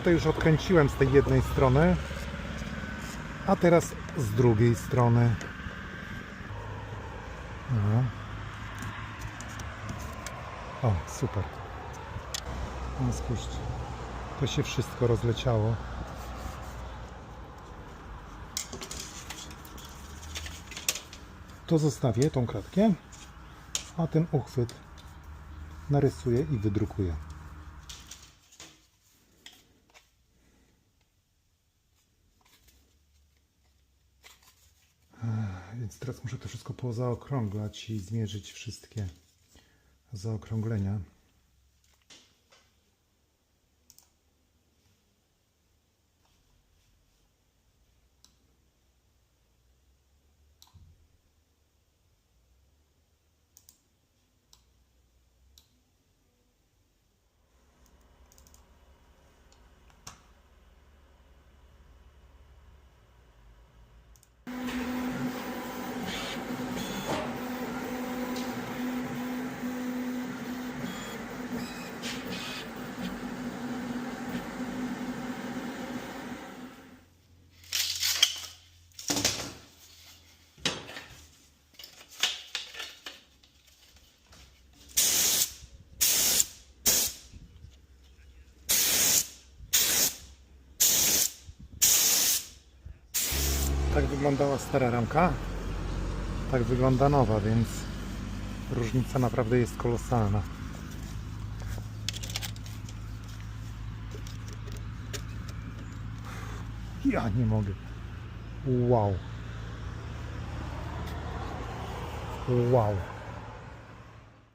tutaj już odkręciłem z tej jednej strony, a teraz z drugiej strony. No. O, super. No to się wszystko rozleciało. To zostawię, tą kratkę, a ten uchwyt narysuję i wydrukuję. Więc teraz muszę to wszystko pozaokrąglać i zmierzyć wszystkie zaokrąglenia. Tak wyglądała stara ramka. Tak wygląda nowa, więc różnica naprawdę jest kolosalna. Ja nie mogę. Wow. Wow.